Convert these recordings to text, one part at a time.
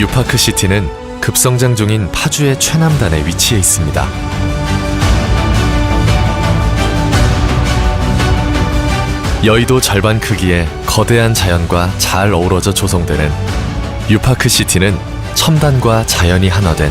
유파크 시티는 급성장 중인 파주의 최남단에 위치해 있습니다. 여의도 절반 크기의 거대한 자연과 잘 어우러져 조성되는 유파크 시티는 첨단과 자연이 하나된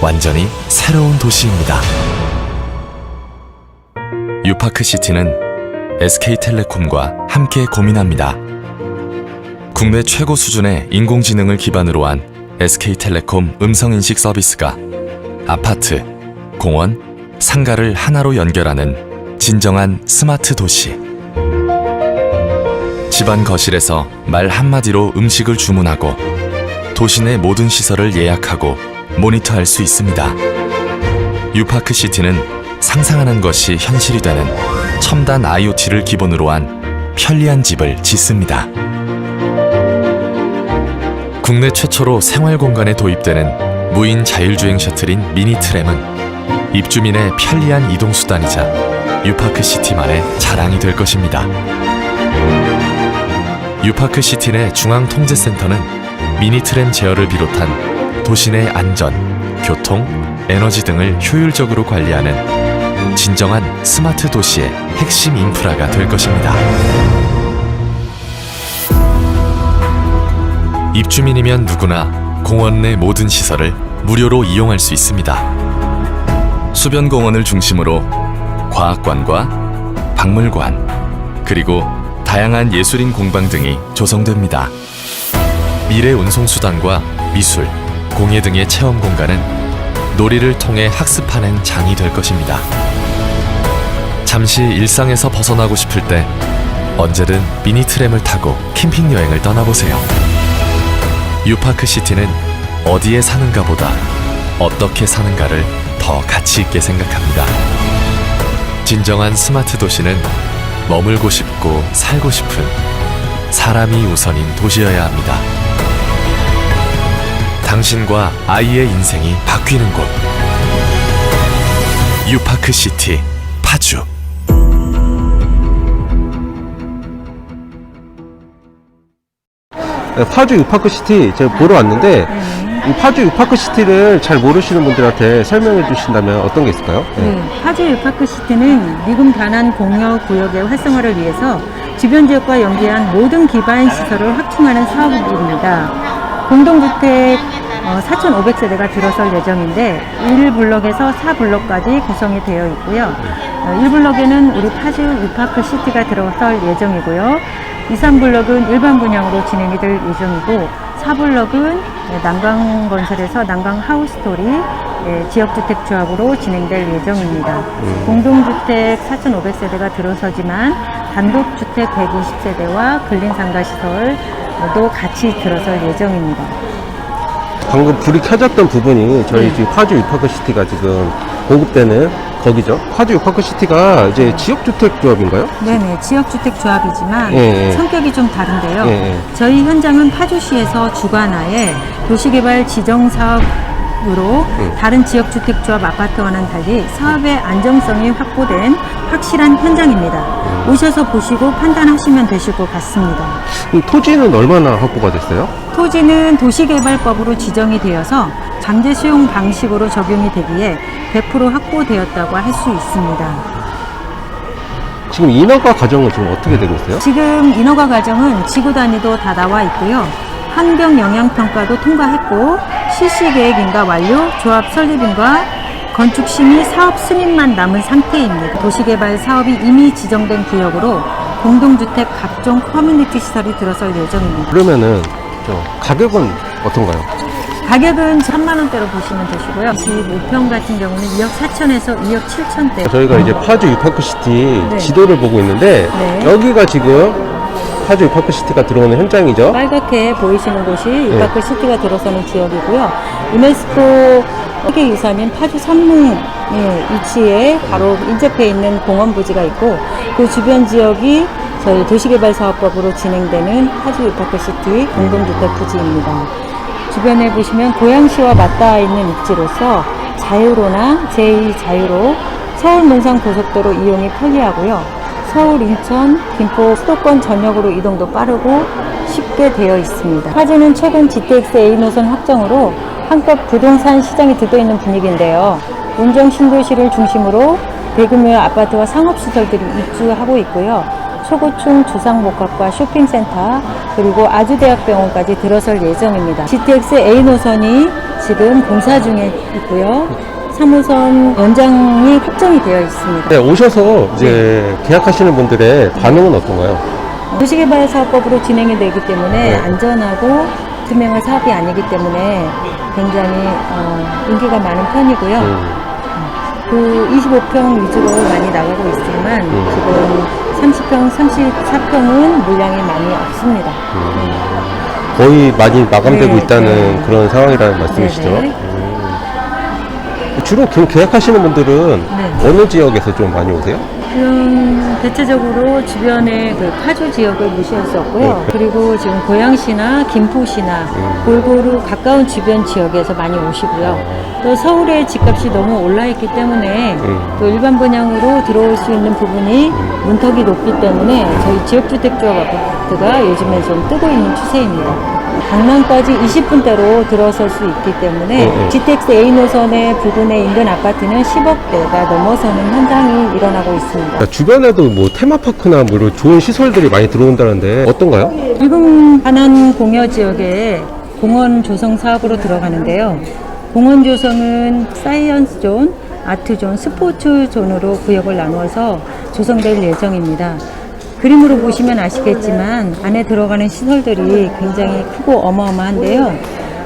완전히 새로운 도시입니다. 유파크 시티는 SK텔레콤과 함께 고민합니다. 국내 최고 수준의 인공지능을 기반으로 한 SK텔레콤 음성인식 서비스가 아파트, 공원, 상가를 하나로 연결하는 진정한 스마트 도시. 집안 거실에서 말 한마디로 음식을 주문하고 도시 내 모든 시설을 예약하고 모니터할 수 있습니다. 유파크 시티는 상상하는 것이 현실이 되는 첨단 IoT를 기본으로 한 편리한 집을 짓습니다. 국내 최초로 생활 공간에 도입되는 무인 자율주행 셔틀인 미니 트램은 입주민의 편리한 이동 수단이자 유파크 시티만의 자랑이 될 것입니다. 유파크 시티 내 중앙 통제센터는 미니 트램 제어를 비롯한 도시 내 안전, 교통, 에너지 등을 효율적으로 관리하는 진정한 스마트 도시의 핵심 인프라가 될 것입니다. 입주민이면 누구나 공원 내 모든 시설을 무료로 이용할 수 있습니다. 수변 공원을 중심으로 과학관과 박물관, 그리고 다양한 예술인 공방 등이 조성됩니다. 미래 운송수단과 미술, 공예 등의 체험 공간은 놀이를 통해 학습하는 장이 될 것입니다. 잠시 일상에서 벗어나고 싶을 때 언제든 미니 트램을 타고 캠핑 여행을 떠나보세요. 유파크 시티는 어디에 사는가 보다 어떻게 사는가를 더 가치 있게 생각합니다. 진정한 스마트 도시는 머물고 싶고 살고 싶은 사람이 우선인 도시여야 합니다. 당신과 아이의 인생이 바뀌는 곳. 유파크 시티 파주. 파주 유파크 시티 제가 보러 왔는데 이 파주 유파크 시티를 잘 모르시는 분들한테 설명해 주신다면 어떤 게 있을까요? 네. 네, 파주 유파크시티는 미군 반환 공여 구역의 활성화를 위해서 주변 지역과 연계한 모든 기반 시설을 확충하는 사업입니다. 공동주택 4,500세대가 들어설 예정인데 1블럭에서 4블럭까지 구성이 되어 있고요. 1블럭에는 우리 파주 유파크 시티가 들어설 예정이고요. 2, 3블럭은 일반 분양으로 진행이 될 예정이고 4블럭은 난강건설에서 난강 하우스토리 예, 지역주택 조합으로 진행될 예정입니다. 공동주택 4,500세대가 들어서지만 단독주택 120세대와 근린상가시설도 같이 들어설 예정입니다. 방금 불이 켜졌던 부분이 저희 네. 지금 파주 유파크 시티가 지금 공급되는 거기죠. 파주 유파크 시티가 이제 지역주택 조합인가요? 네네, 지역주택 조합이지만 예, 예. 성격이 좀 다른데요. 예, 예. 저희 현장은 파주시에서 주관하에 도시개발 지정사업 으로 음. 다른 지역 주택 조합 아파트와는 달리 사업의 안정성이 확보된 확실한 현장입니다. 음. 오셔서 보시고 판단하시면 되실 것 같습니다. 토지는 얼마나 확보가 됐어요? 토지는 도시개발법으로 지정이 되어서 강제 수용 방식으로 적용이 되기에 100% 확보되었다고 할 수 있습니다. 지금 인허가 과정은 지금 어떻게 되고 있어요? 지금 인허가 과정은 지구 단위도 다 나와 있고요. 환경 영향 평가도 통과했고 실시 계획인가 완료, 조합 설립인가 건축 심의 사업 승인만 남은 상태입니다. 도시개발 사업이 이미 지정된 구역으로 공동주택 각종 커뮤니티 시설이 들어설 예정입니다. 그러면은 저 가격은 어떤가요? 가격은 3만 원대로 보시면 되시고요. 25평 같은 경우는 2억 4천에서 2억 7천대. 저희가 이제 파주 유파크 시티 네. 지도를 보고 있는데 네. 여기가 지금 파주 유파크 시티가 들어오는 현장이죠. 빨갛게 보이시는 곳이 네. 유파크 시티가 들어서는 지역이고요. 유네스코 세계유산인 파주 산릉 위치에 바로 인접해 있는 공원 부지가 있고 그 주변 지역이 저희 도시개발 사업법으로 진행되는 파주 유파크 시티 공동주택 부지입니다. 주변에 보시면 고양시와 맞닿아 있는 입지로서 자유로나 제2 자유로 서울 문산 고속도로 이용이 편리하고요. 서울, 인천, 김포 수도권 전역으로 이동도 빠르고 쉽게 되어 있습니다. 파주는 최근 GTX A 노선 확정으로 한껏 부동산 시장이 들떠있는 분위기인데요. 운정 신도시를 중심으로 대규모 아파트와 상업시설들이 입주하고 있고요. 초고층 주상복합과 쇼핑센터 그리고 아주대학병원까지 들어설 예정입니다. GTX A 노선이 지금 공사 중에 있고요. 3호선 연장이 확정이 되어 있습니다. 네, 오셔서 이제 계약하시는 분들의 반응은 어떤가요? 도시개발 사업법으로 진행이 되기 때문에 네. 안전하고 투명한 사업이 아니기 때문에 굉장히 어, 인기가 많은 편이고요. 음, 그 25평 위주로 많이 나가고 있지만 음. 지금 30평, 34평은 물량이 많이 없습니다. 거의 많이 마감되고 네, 있다는 네. 그런 상황이라는 말씀이시죠? 네, 네. 음. 주로 그 계약하시는 분들은 네. 어느 지역에서 좀 많이 오세요? 지금 대체적으로 주변의 그 파주 지역을 없고요. 네. 그리고 지금 고양시나 김포시나 음. 골고루 가까운 주변 지역에서 많이 오시고요. 또 서울의 집값이 너무 올라 있기 때문에 음. 또 일반 분양으로 들어올 수 있는 부분이 문턱이 높기 때문에 저희 지역주택조합 아파트가 요즘에 좀 뜨고 있는 추세입니다. 강남까지 20분대로 들어설 수 있기 때문에 네, 네. GTX A 노선의 부근에 인근 아파트는 10억대가 넘어서는 현상이 일어나고 있습니다. 그러니까 주변에도 뭐 테마파크나 뭐 이런 좋은 시설들이 많이 들어온다는데 어떤가요? 지금 반환 공여 지역에 공원 조성 사업으로 들어가는데요. 공원 조성은 사이언스 존, 아트 존, 스포츠 존으로 구역을 나누어서 조성될 예정입니다. 그림으로 보시면 아시겠지만 안에 들어가는 시설들이 굉장히 크고 어마어마한데요.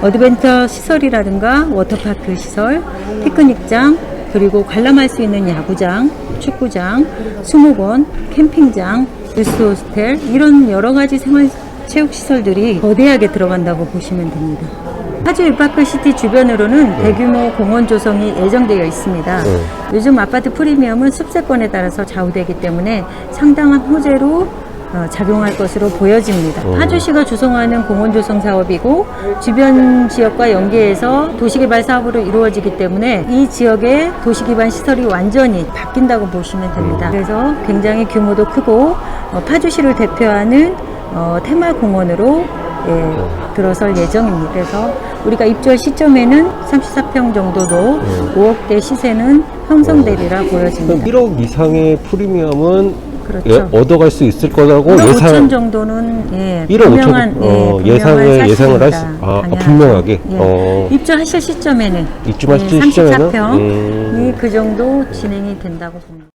어드벤처 시설이라든가 워터파크 시설, 피크닉장, 그리고 관람할 수 있는 야구장, 축구장, 수목원, 캠핑장, 뉴스 호스텔 이런 여러 가지 생활 체육 시설들이 거대하게 들어간다고 보시면 됩니다. 파주 유파크 시티 주변으로는 대규모 공원 조성이 예정되어 있습니다. 네. 요즘 아파트 프리미엄은 습세권에 따라서 좌우되기 때문에 상당한 호재로 어, 작용할 것으로 보여집니다. 어. 파주시가 주성하는 공원 조성 사업이고 주변 지역과 연계해서 도시개발 사업으로 이루어지기 때문에 이 지역의 도시기반 시설이 완전히 바뀐다고 보시면 됩니다. 그래서 굉장히 규모도 크고 어, 파주시를 대표하는 어, 테마공원으로 예, 들어설 예정입니다. 그래서 우리가 입주할 시점에는 34평 정도도 5억대 시세는 형성되리라 그럼 보여집니다. 1억 이상의 프리미엄은 그렇죠. 예, 얻어갈 수 있을 거라고 1억 5천 예상 정도는 예, 1억 5천 분명한, 어, 예, 분명한 예상을 예상을 할 수, 사실입니다. 아, 아, 당연하죠. 분명하게 예. 어, 입주하실 시점에는 입주하실 예, 시점에는 34평이 음. 그 정도 진행이 된다고 봅니다.